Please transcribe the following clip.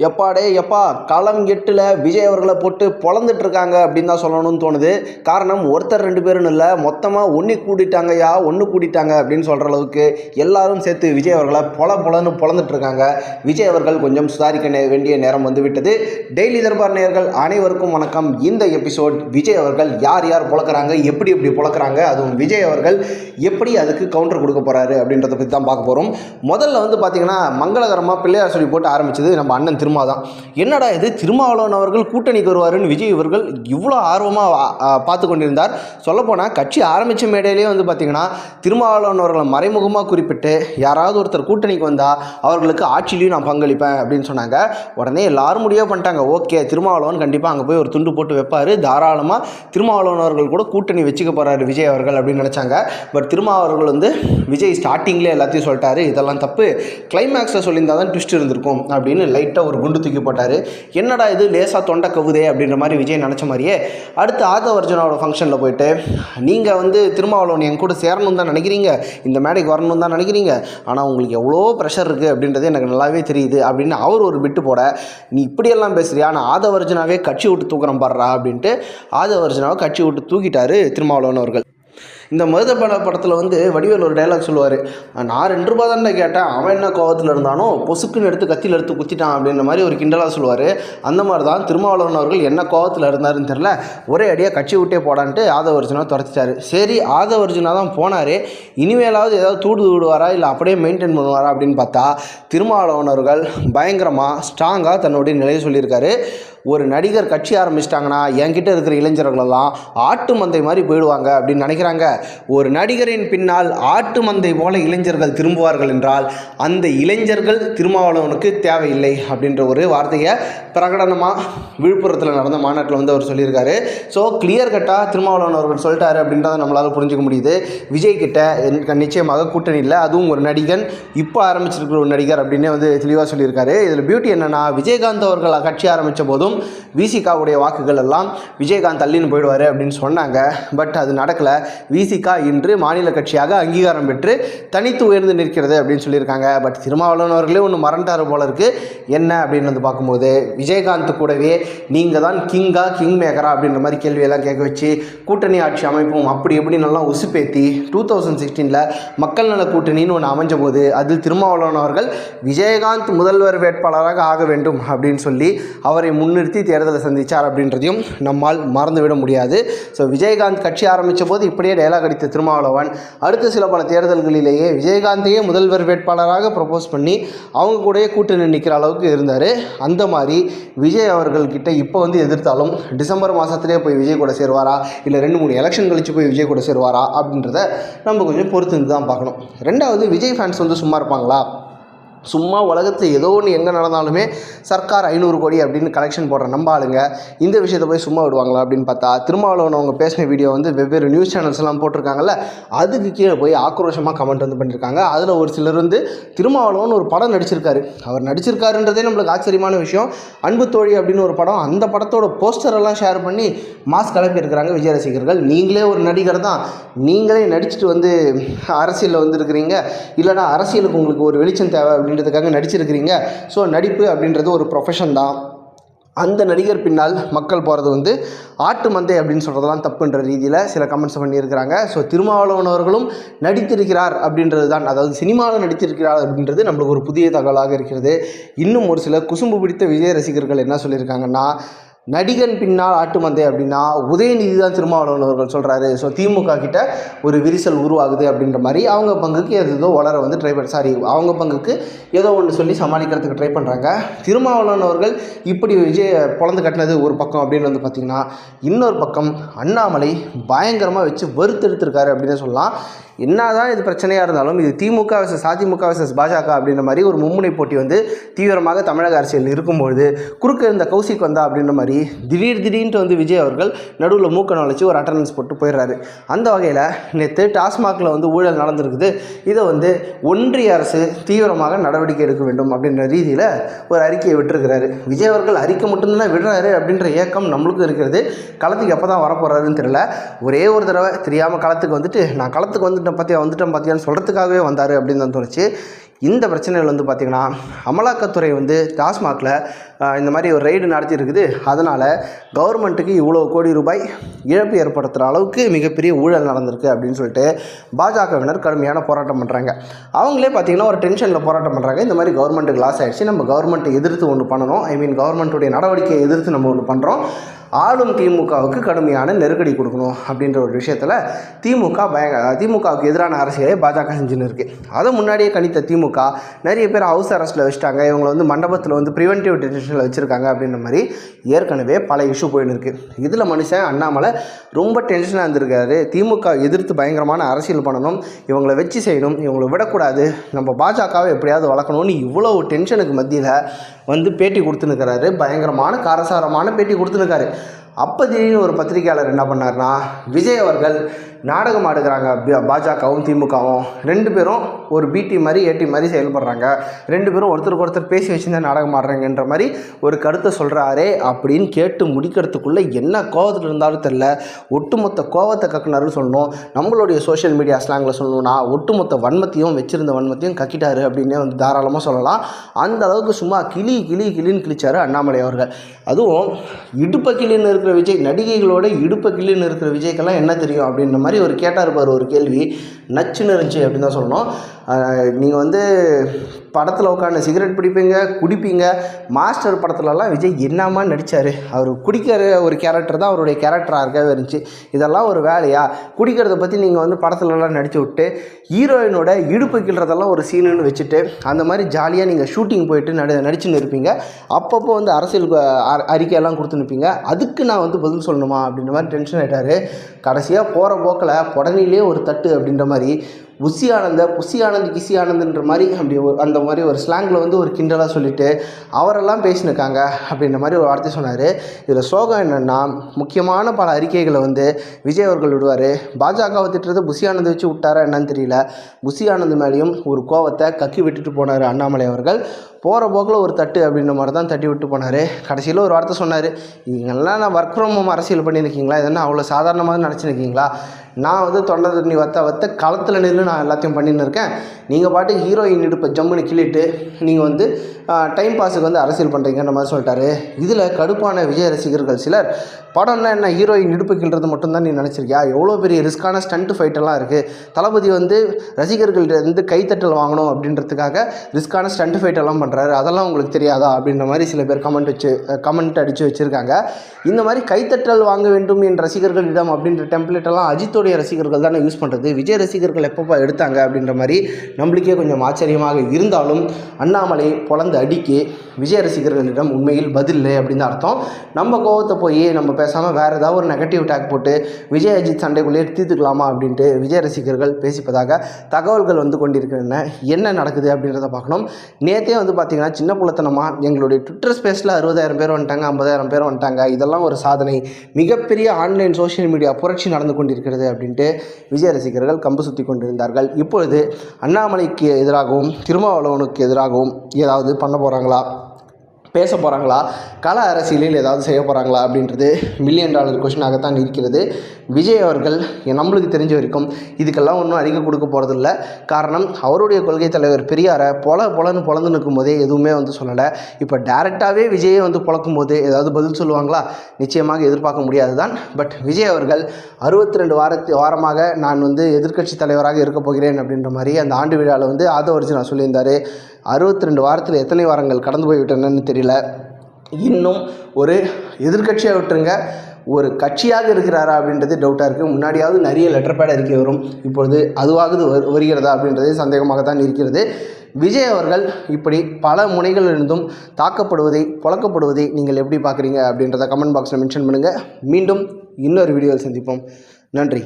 எப்பாடே எப்பா களம் எட்டில் விஜய் அவர்களை போட்டு பொழந்துட்டு இருக்காங்க அப்படின்னு தான் சொல்லணும்னு தோணுது. காரணம் ஒருத்தர் ரெண்டு பேரும் இல்லை மொத்தமாக ஒன்று கூட்டிட்டாங்கய்யா ஒன்று கூட்டிட்டாங்க அப்படின்னு சொல்கிற அளவுக்கு எல்லாரும் சேர்த்து விஜய் அவர்களை பொல பொலன்னு பொழந்துட்டு இருக்காங்க. விஜய் அவர்கள் கொஞ்சம் சுதாரிக்க வேண்டிய நேரம் வந்து விட்டது டெய்லி தர்பார் நேயர்கள் அனைவருக்கும் வணக்கம். இந்த எபிசோட் விஜய் அவர்கள் யார் யார் பொழக்கிறாங்க எப்படி எப்படி பொழக்கிறாங்க அதுவும் விஜய் அவர்கள் எப்படி அதுக்கு கவுண்டர் கொடுக்க போகிறாரு அப்படின்றத பற்றி தான் பார்க்க போகிறோம் முதல்ல வந்து பார்த்தீங்கன்னா மங்களகரமாக பிள்ளையார் சொல்லி போட்டு ஆரம்பிச்சது நம்ம அண்ணன் திருமா தான் என்னடா இது? திருமாவளவன் அவர்கள் கூட்டணிக்கு வருவாருன்னு விஜய் அவர்கள் இவ்வளோ ஆர்வமாக பார்த்து கொண்டிருந்தார். சொல்லப்போனால் கட்சி ஆரம்பித்த மேடையிலே வந்து பார்த்திங்கன்னா திருமாவளவன் அவர்களை மறைமுகமாக குறிப்பிட்டு யாராவது ஒருத்தர் கூட்டணிக்கு வந்தால் அவர்களுக்கு ஆட்சியிலையும் நான் பங்களிப்பேன் அப்படின்னு சொன்னாங்க. உடனே எல்லாரும் முடிவு பண்ணிட்டாங்க. ஓகே திருமாவளவன் கண்டிப்பாக அங்கே போய் ஒரு துண்டு போட்டு வைப்பார். தாராளமாக திருமாவளவன் அவர்கள் கூட கூட்டணி வச்சுக்க போகிறாரு விஜய் அவர்கள் அப்படின்னு நினச்சாங்க. பட் திருமாவளவர்கள் வந்து விஜய் ஸ்டார்டிங்லேயே எல்லாத்தையும் சொல்லிட்டாரு. இதெல்லாம் தப்பு. கிளைமேக்ஸில் சொல்லியிருந்தால் தான் ட்விஸ்ட் இருந்திருக்கும் அப்படின்னு லைட்டாக ஒரு குண்டு தூக்கி போட்டார். என்னடா இது லேசாக தொண்டை கவுதே அப்படின்ற மாதிரி விஜய் நினச்ச மாதிரியே. அடுத்து ஆதவ அர்ஜுனாவோட ஃபங்க்ஷனில் போயிட்டு நீங்கள் வந்து திருமாவளவன் என் கூட சேரணும் தான் நினைக்கிறீங்க இந்த மேடைக்கு வரணும் தான் நினைக்கிறீங்க ஆனால் உங்களுக்கு எவ்வளோ ப்ரெஷர் இருக்குது அப்படின்றது எனக்கு நல்லாவே தெரியுது அப்படின்னு அவர் ஒரு பிட்டு போட நீ இப்படியெல்லாம் பேசுகிறியா ஆனால் ஆதவ அர்ஜுனாவே கட்சி விட்டு தூக்குறேன் பாடுறா அப்படின்ட்டு ஆதவ அர்ஜுனாவை கட்சி விட்டு தூக்கிட்டாரு திருமாவளவன் அவர்கள். இந்த மருத பட படத்தில் வந்து வடிவேல் ஒரு டைலாக் சொல்லுவார் நான் ரெண்டு ரூபா தானே கேட்டேன் அவன் என்ன கோவத்தில் இருந்தானோ பொசுக்குன்னு எடுத்து கத்தியில் எடுத்து குத்திட்டான் அப்படின்ற மாதிரி ஒரு கிண்டலாக சொல்லுவார். அந்த மாதிரி தான் திருமாவளவன் அவர்கள் என்ன கோவத்தில் இருந்தாருன்னு தெரில ஒரே அடியாக கட்சி விட்டே போடான்ட்டு ஆதவ அர்ஜுனா துரத்திட்டாரு. சரி ஆதவ அர்ஜுனா தான் போனார். இனிமேலாவது ஏதாவது தூடு விடுவாரா இல்லை அப்படியே மெயின்டைன் பண்ணுவாரா அப்படின்னு பார்த்தா திருமாவளவன் அவர்கள் பயங்கரமாக ஸ்ட்ராங்காக தன்னுடைய நிலையை சொல்லியிருக்காரு. ஒரு நடிகர் கட்சி ஆரம்பிச்சிட்டாங்கன்னா என்கிட்ட இருக்கிற இளைஞர்களெல்லாம் ஆட்டு மந்தை மாதிரி போயிடுவாங்க அப்படின்னு நினைக்கிறாங்க. ஒரு நடிகரின் பின்னால் ஆட்டு மந்தை போல இளைஞர்கள் திரும்புவார்கள் என்றால் அந்த இளைஞர்கள் திருமாவளவனுக்கு தேவையில்லை அப்படின்ற ஒரு வார்த்தையை பிரகடனமாக விழுப்புரத்தில் நடந்த மாநாட்டில் வந்து அவர் சொல்லியிருக்காரு. ஸோ கிளியர் கட்டாக திருமாவளவன் அவர்கள் சொல்லிட்டாரு அப்படின்றத நம்மளால் புரிஞ்சுக்க முடியுது. விஜய் கிட்ட நிச்சயமாக கூட்டணி இல்லை. அதுவும் ஒரு நடிகன் இப்போ ஆரம்பிச்சிருக்கிற ஒரு நடிகர் அப்படின்னே வந்து தெளிவாக சொல்லியிருக்காரு. இதில் பியூட்டி என்னன்னா விஜயகாந்த் அவர்கள் கட்சி ஆரம்பித்த போதும் விசிகாவுடைய வாக்குகள் எல்லாம் விஜயகாந்த் தள்ளின்னு போயிடுவார் அப்படின்னு சொன்னாங்க. பட் அது நடக்கலை. விசிகா இன்று மாநில கட்சியாக அங்கீகாரம் பெற்று தனித்து உயர்ந்து நிற்கிறது அப்படின்னு சொல்லியிருக்காங்க. பட் திருமாவளவன் அவர்களே ஒன்று மறந்துட்டார் போல இருக்கு. என்ன அப்படின்னு வந்து பார்க்கும்போது விஜயகாந்த் கூடவே நீங்கள் தான் கிங்கா கிங் மேக்கரா அப்படின்ற மாதிரி கேள்வியெல்லாம் கேட்க வச்சு கூட்டணி ஆட்சி அமைப்பும் அப்படி எப்படி நல்லா உசுப்பேத்தி டூ தௌசண்ட் சிக்ஸ்டீனில் மக்கள் நல கூட்டணின்னு ஒன்று அமைஞ்ச போது அதில் திருமாவளவன் அவர்கள் விஜயகாந்த் முதல்வர் வேட்பாளராக ஆக வேண்டும் அப்படின்னு சொல்லி அவரை முன்னிறுத்தி தேர்தலை சந்தித்தார் அப்படின்றதையும் நம்மால் மறந்துவிட முடியாது. ஸோ விஜயகாந்த் கட்சி ஆரம்பித்த போது இப்படியே டயலாக் அடித்த திருமாவளவன் அடுத்த சில பல தேர்தல்களிலேயே விஜயகாந்தையே முதல்வர் வேட்பாளராக ப்ரப்போஸ் பண்ணி அவங்க கூடயே கூட்டணி நிற்கிற அளவுக்கு இருந்தார். அந்த மாதிரி விஜய் அவர்கள்கிட்ட இப்போ வந்து எதிர்த்தாலும் டிசம்பர் மாதத்துலேயே போய் விஜய் கூட சேருவாரா? இல்லை ரெண்டு மூணு எலெக்ஷன் கழிச்சு போய் விஜய் கூட சேருவாரா? அப்படின்றத நம்ம கொஞ்சம் பொறுத்து இருந்து தான் பார்க்கணும். ரெண்டாவது விஜய் ஃபேன்ஸ் வந்து சும்மா இருப்பாங்களா? சும்மா உலகத்தில் ஏதோ ஒன்று எங்கே நடந்தாலுமே சர்க்கார் ஐநூறு கோடி அப்படின்னு கலெக்ஷன் போடுற நம்ம ஆளுங்க இந்த விஷயத்தை போய் சும்மா விடுவாங்களா அப்படின்னு பார்த்தா திருமாவளவன் அவங்க பேசின வீடியோ வந்து வெவ்வேறு நியூஸ் சேனல்ஸ்லாம் போட்டிருக்காங்கல்ல அதுக்கு கீழே போய் ஆக்ரோஷமாக கமெண்ட் வந்து பண்ணியிருக்காங்க அதில் ஒரு சிலர் வந்து திருமாவளவன் ஒரு படம் நடிச்சிருக்காரு. அவர் நடிச்சிருக்காருன்றதே நம்மளுக்கு ஆச்சரியமான விஷயம். அன்பு தோழி அப்படின்னு ஒரு படம் அந்த படத்தோட போஸ்டர் எல்லாம் ஷேர் பண்ணி மாஸ் கிளப்பியிருக்கிறாங்க விஜய் ரசிகர்கள். நீங்களே ஒரு நடிகர் தான். நீங்களே நடிச்சுட்டு வந்து அரசியலில் வந்துருக்கிறீங்க. இல்லைனா அரசியலுக்கு உங்களுக்கு ஒரு வெளிச்சம் தேவை அப்படின்றதுக்காக நடிச்சிருக்கிறீங்க. ஸோ நடிப்பு அப்படின்றது ஒரு ப்ரொஃபஷன் தான். அந்த நடிகர் பின்னால் மக்கள் போகிறது வந்து ஆட்டு மந்தை அப்படின்னு சொல்கிறதெல்லாம் தப்புன்ற ரீதியில் சில கமெண்ட்ஸ் பண்ணியிருக்கிறாங்க. ஸோ திருமாவளவனவர்களும் நடித்திருக்கிறார் அப்படின்றது தான். அதாவது சினிமாவில் நடித்திருக்கிறார் அப்படின்றது நம்மளுக்கு ஒரு புதிய தகவலாக இருக்கிறது. இன்னும் ஒரு சில குசும்பு பிடித்த விஜய் ரசிகர்கள் என்ன சொல்லியிருக்காங்கன்னா நடிகன் பின்னால் ஆட்டு மந்தை அப்படின்னா உதயநிதி தான் திருமாவளவன் அவர்கள் சொல்கிறாரு ஸோ திமுக கிட்ட ஒரு விரிசல் உருவாகுது அப்படின்ற மாதிரி அவங்க பங்குக்கு எது ஏதோ வளர வந்து ட்ரை பண்ண சாரி அவங்க பங்குக்கு ஏதோ ஒன்று சொல்லி சமாளிக்கிறதுக்கு ட்ரை பண்ணுறாங்க திருமாவளவன் அவர்கள் இப்படி விஜய் பிறந்து கட்டினது ஒரு பக்கம் அப்படின்னு வந்து பார்த்திங்கன்னா இன்னொரு பக்கம் அண்ணாமலை பயங்கரமாக வச்சு வறுத்தெடுத்திருக்காரு அப்படின்னு சொல்லலாம். என்னதான் இது பிரச்சனையாக இருந்தாலும் இது திமுக விசஸ் அதிமுக விசஸ் பாஜக அப்படின்ற மாதிரி ஒரு மும்முனை போட்டி வந்து தீவிரமாக தமிழக அரசியல் இருக்கும்பொழுது குறுக்க இருந்த கௌசிக் வந்தா அப்படின்ற மாதிரி திடீர் திடீர்னு வந்து விஜய் அவர்கள் நடுவில் மூக்க நுழைச்சி ஒரு அட்டண்டன்ஸ் போட்டு போயிடுறாரு. அந்த வகையில் நேற்று டாஸ்மாகில் வந்து ஊழல் நடந்திருக்குது. இதை வந்து ஒன்றிய அரசு தீவிரமாக நடவடிக்கை எடுக்க வேண்டும் அப்படின்ற ரீதியில் ஒரு அறிக்கையை விட்டுருக்கிறாரு. விஜய் அவர்கள் அறிக்கை மட்டும்தான் விடுறாரு அப்படின்ற ஏக்கம் நம்மளுக்கும் இருக்கிறது. களத்துக்கு எப்போ தான் வரப்போகிறாருன்னு தெரியல. ஒரே ஒரு தடவை தெரியாமல் களத்துக்கு வந்துட்டு நான் களத்துக்கு வந்துட்டேன் பார்த்தியா வந்துட்டேன் பார்த்தியான்னு சொல்கிறதுக்காகவே வந்தார் அப்படின்னு தான் தோணுச்சு. இந்த பிரச்சனையில் வந்து பார்த்திங்கன்னா அமலாக்கத்துறை வந்து டாஸ்மாகில் இந்த மாதிரி ஒரு ரெய்டு நடத்தியிருக்குது. அதனால் கவர்மெண்ட்டுக்கு இவ்வளோ கோடி ரூபாய் இழப்பு ஏற்படுத்துகிற அளவுக்கு மிகப்பெரிய ஊழல் நடந்திருக்கு அப்படின்னு சொல்லிட்டு பாஜகவினர் கடுமையான போராட்டம் பண்ணுறாங்க அவங்களே பார்த்திங்கன்னா ஒரு டென்ஷனில் போராட்டம் பண்ணுறாங்க இந்த மாதிரி கவர்மெண்ட்டுக்கு லாஸ் ஆகிடுச்சு நம்ம கவர்மெண்ட்டை எதிர்த்து ஒன்று பண்ணணும். ஐ மீன் கவர்மெண்ட்டுடைய நடவடிக்கையை எதிர்த்து நம்ம ஒன்று பண்ணுறோம் ஆளும் திமுகவுக்கு கடுமையான நெருக்கடி கொடுக்கணும் அப்படின்ற ஒரு விஷயத்தில் திமுக பய திமுகவுக்கு எதிரான அரசியலை பாஜக செஞ்சுன்னு இருக்குது அதை முன்னாடியே கணித்த திமுக நிறைய பேர் ஹவுஸ் அரெஸ்ட்டில் வச்சுட்டாங்க இவங்களை வந்து மண்டபத்தில் வந்து ப்ரிவென்டிவ் டிடென்ஷனில் வச்சுருக்காங்க அப்படின்ற மாதிரி ஏற்கனவே பல இஷ்யூ போயின்னு இருக்குது இதில் மனுஷன் அண்ணாமலை ரொம்ப டென்ஷனாக இருந்திருக்காரு. திமுக எதிர்த்து பயங்கரமான அரசியல் பண்ணணும் இவங்களை வச்சு செய்யணும் இவங்களை விடக்கூடாது. நம்ம பாஜகவை எப்படியாவது வளர்க்கணும்னு இவ்வளோ டென்ஷனுக்கு மத்தியில் வந்து பேட்டி கொடுத்துனுக்கிறாரு பயங்கரமான காரசாரமான பேட்டி கொடுத்துனுக்காரு அப்போ திடீர்னு ஒரு பத்திரிகையாளர் என்ன பண்ணார்னா விஜய் அவர்கள் நாடகம் ஆடுகிறாங்க. பாஜகவும் திமுகவும். ரெண்டு பேரும் ஒரு பிடி மாதிரி ஏடி மாதிரி செயல்படுறாங்க. ரெண்டு பேரும் ஒருத்தருக்கு ஒருத்தர் பேசி வச்சுருந்தா நாடகம் ஆடுறாங்கன்ற மாதிரி ஒரு கருத்தை சொல்கிறாரே அப்படின்னு கேட்டு முடிக்கிறதுக்குள்ளே என்ன கோவத்தில் இருந்தாலும் தெரில ஒட்டுமொத்த கோவத்தை கக்குனாருன்னு சொல்லணும். நம்மளுடைய சோஷியல் மீடியா ஸ்லாங்கில் சொல்லணும்னா ஒட்டுமொத்த வன்மத்தையும் வச்சிருந்த வன்மத்தையும் கக்கிட்டாரு அப்படின்னே வந்து தாராளமாக சொல்லலாம். அந்த அளவுக்கு சும்மா கிளி கிளி கிளின்னு கிழிச்சார் அண்ணாமலை அவர்கள். அதுவும் இடுப்ப கிளின்னு இருக்கிற விஜய் நடிகைகளோட இடுப்ப கிளின்னு இருக்கிற விஜய்க்கெல்லாம் என்ன தெரியும் அப்படின்ற மாதிரி ஒரு கேட்டார் பார் ஒரு கேள்வி. நச்சுன்னு இருந்துச்சு அப்படின்னு தான் சொல்லணும். நீங்கள் வந்து படத்தில் உட்காந்து சிகரெட் பிடிப்பீங்க குடிப்பீங்க. மாஸ்டர் படத்துலலாம் விஜய் என்னமா நடித்தார் அவர் குடிக்கிற ஒரு கேரக்டர் தான் அவருடைய கேரக்டராக இருக்கவே இருந்துச்சு. இதெல்லாம் ஒரு வேலையா? குடிக்கிறத பற்றி நீங்கள் வந்து படத்துலலாம் நடித்து விட்டு ஹீரோயினோட இடுப்பு கிள்றதெல்லாம் ஒரு சீனுன்னு வச்சுட்டு அந்த மாதிரி ஜாலியாக நீங்கள் ஷூட்டிங் போயிட்டு நடி நடிச்சுன்னு இருப்பீங்க அப்பப்போ வந்து அரசியல் அ- அறிக்கையெல்லாம் கொடுத்துனுப்பீங்க அதுக்கு நான் வந்து பதில் சொல்லணுமா? அப்படின்ற மாதிரி டென்ஷன் ஆகிட்டார் கடைசியாக போகிற போக்கில் புடனிலே ஒரு தட்டு அப்படின்ற மாதிரி உசி ஆனந்த புசி ஆனந்த் கிசி ஆனந்த்ன்ற மாதிரி அப்படி ஒரு அந்த மாதிரி ஒரு ஸ்லாங்கில் வந்து ஒரு கிண்டலாக சொல்லிட்டு அவரெல்லாம் பேசினிருக்காங்க அப்படின்ற மாதிரி ஒரு வார்த்தை சொன்னார். இதில் சோகம் என்னென்னா முக்கியமான பல அறிக்கைகளை வந்து விஜய் அவர்கள் விடுவார். பாஜகவை திட்டுறது புசி ஆனந்த் வச்சு விட்டாரா என்னன்னு தெரியல. புசி ஆனந்த் மேலேயும் ஒரு கோவத்தை கக்கி விட்டுட்டு போனார் அண்ணாமலை அவர்கள். போகிற போக்கில் ஒரு தட்டு அப்படின்ற மாதிரி தான் தட்டி விட்டு போனார். கடைசியில் ஒரு வார்த்தை சொன்னார். நீங்கள்லாம் நான் ஒர்க் ஃப்ரம் ஹோம் அரசியல் பண்ணியிருக்கீங்களா? இதெல்லாம் அவ்வளோ சாதாரணமாக நினச்சிருக்கீங்களா? நான் வந்து தொண்டை தண்ணி வத்த வத்த களத்தில் நின்று நான் எல்லாத்தையும் பண்ணின்னு இருக்கேன். நீங்கள் பாட்டு ஹீரோயின் இடுப்பை ஜம்முன்னு கிள்ளிட்டு நீங்கள் வந்து டைம் பாஸுக்கு வந்து அரசியல் பண்ணுறீங்கன்ற மாதிரி சொல்லிட்டாரு. இதில் கடுப்பான விஜய் ரசிகர்கள் சிலர். படம்னா என்ன ஹீரோயின் இடுப்பு கிள்றது மட்டும்தான் நீ நினச்சிருக்கியா? எவ்வளோ பெரிய ரிஸ்க்கான ஸ்டண்ட் ஃபைட்டெல்லாம் இருக்குது தளபதி வந்து ரசிகர்கள்ட்ட கைத்தட்டல் வாங்கணும் அப்படின்றதுக்காக ரிஸ்க்கான ஸ்டண்ட் ஃபைட்டெல்லாம் பண்ணுறாரு அதெல்லாம் உங்களுக்கு தெரியாதா? அப்படின்ற மாதிரி சில பேர் கமெண்ட் வச்சு கமெண்ட் அடித்து வச்சுருக்காங்க. இந்த மாதிரி கைத்தட்டல் வாங்க வேண்டும் என் ரசிகர்களிடம் அப்படின்ற டெம்ப்ளேட்டெல்லாம் எல்லாம் விஜயோடைய ரசிகர்கள் தானே யூஸ் பண்ணுறது விஜய் ரசிகர்கள் எப்பப்போ எடுத்தாங்க அப்படின்ற மாதிரி நம்மளுக்கே கொஞ்சம் ஆச்சரியமாக இருந்தாலும் அண்ணாமலை பொழந்த அடிக்கு விஜய் ரசிகர்களிடம் உண்மையில் பதில் இல்லை அப்படின்னு தான் அர்த்தம். நம்ம கோவத்தை போய் நம்ம பேசாமல் வேறு ஏதாவது ஒரு நெகட்டிவ் டேக் போட்டு விஜய் அஜித் சண்டைக்குள்ளேயே தீர்த்துக்கலாமா அப்படின்ட்டு விஜய் ரசிகர்கள் பேசிப்பதாக தகவல்கள் வந்து கொண்டிருக்கின்றன. என்ன நடக்குது அப்படின்றத பார்க்கணும். நேற்றே வந்து பார்த்திங்கன்னா சின்ன புலத்தனமாக எங்களுடைய ட்விட்டர் ஸ்பேஸில் அறுபதாயிரம் பேர் வந்துட்டாங்க ஐம்பதாயிரம் பேர் வந்துட்டாங்க. இதெல்லாம் ஒரு சாதனை. மிகப்பெரிய ஆன்லைன் சோஷியல் மீடியா புரட்சி நடந்து கொண்டிருக்கிறது அப்படின்ட்டு விஜய் ரசிகர்கள் கம்பு சுற்றி கொண்டிருந்தார்கள். இப்பொழுது அண்ணாமலைக்கு எதிராகவும் திருமாவளவனுக்கு எதிராகவும் ஏதாவது பண்ண போகிறாங்களா பேச போகிறாங்களா கள அரசியலில் ஏதாவது செய்ய போகிறாங்களா அப்படின்றது மில்லியன் டாலர் கொஷினாகத்தான் இருக்கிறது. விஜய் அவர்கள் நம்மளுக்கு தெரிஞ்ச வரைக்கும் இதுக்கெல்லாம் ஒன்றும் அறிக்கை கொடுக்க போகிறதில்ல காரணம் அவருடைய கொள்கை தலைவர் பெரியாரை பொல பொலன்னு பொலந்து நிற்கும் போதே எதுவுமே வந்து சொல்லலை. இப்போ டேரெக்டாகவே விஜயை வந்து பொழக்கும் போது ஏதாவது பதில் சொல்லுவாங்களா? நிச்சயமாக எதிர்பார்க்க முடியாது தான் பட் விஜய் அவர்கள் அறுபத்தி ரெண்டு வாரத்து வாரமாக நான் வந்து எதிர்க்கட்சி தலைவராக இருக்க போகிறேன் அப்படின்ற மாதிரி அந்த ஆண்டு விழாவில் வந்து ஆதவரிச்சு நான் சொல்லியிருந்தார். அறுபத்தி ரெண்டு வாரத்தில் எத்தனை வாரங்கள் கடந்து போய்விட்டனன்னு தெரியல. இன்னும் ஒரு எதிர்கட்சியாக விட்டுருங்க. ஒரு கட்சியாக இருக்கிறாரா அப்படின்றது டவுட்டாக இருக்குது முன்னாடியாவது நிறைய லெட்டர் பேட் அறிக்கை வரும். இப்பொழுது அதுவாகுது வரு- வருகிறதா அப்படின்றது சந்தேகமாகத்தான் இருக்கிறது. விஜய் அவர்கள் இப்படி பல முனைகளிலிருந்தும் தாக்கப்படுவதை புழக்கப்படுவதை நீங்கள் எப்படி பார்க்குறீங்க அப்படின்றத கமெண்ட் பாக்ஸில் மென்ஷன் பண்ணுங்கள் மீண்டும் இன்னொரு வீடியோவில் சந்திப்போம். நன்றி.